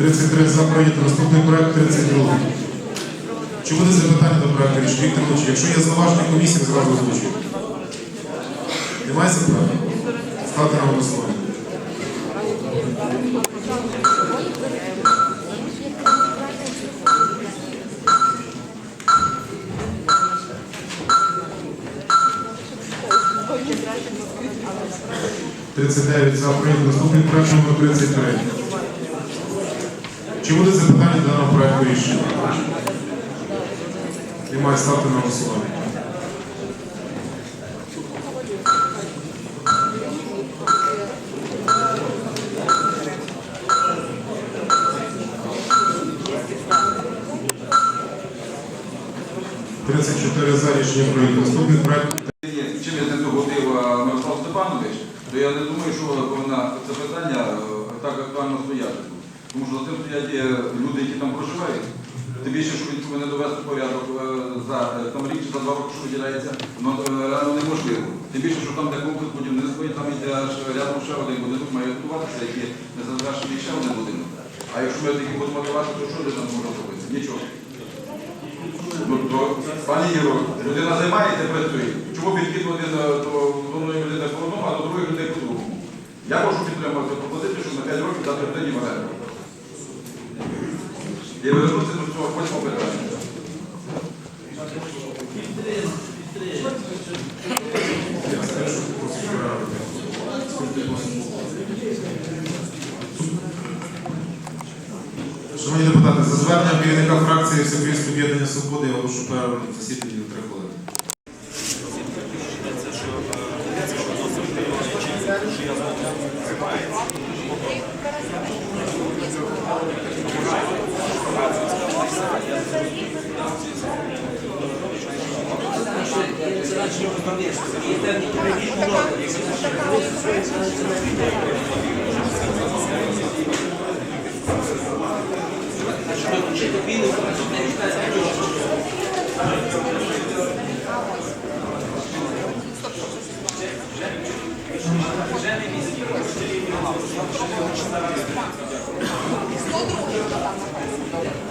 33 за прийнято. Наступний проект 32. Чи буде запитання до проекту рішення? Віктор Луч, якщо є зауваження комісії, зразу озвучуйте. Немає запитань? Ставте на голосування. Тридцять дев'ять за прийнято. Наступний проект номер 33. Чи буде запитання даного проекту рішення? Немає ставте на голосування. Тридцять чотири прийнято. Наступний Чим я не догодив Мирослав Степанович, то я не думаю, що повинна це питання е, так актуально стояти. Тому що за цим стоять е, люди, які там проживають. Тим більше, що він повинен довести порядок е, за е, там рік чи за два роки, що виділяється, ну реально неможливо. Тим більше, що там де комплекс будівництва, і там йде рядом ще один будинок має готуватися, який не завершений ще один будинок. А якщо ми такі будемо готувати, то що людина може зробити? Нічого. Ну, пані Єро, людина займається, працює. Чому підхід один е, до одної людини по одному, а до другої людей по другому? Я можу підтримати пропозицію, щоб на 5 років дати людині в оренду. І вернутися до цього восьмого питання. Шановні депутати, за зверненням керівника фракції Всеукраїнського об'єднання свободи я оголошу перерву на засіданні на три хвилини. Що я займається. 102 там написано.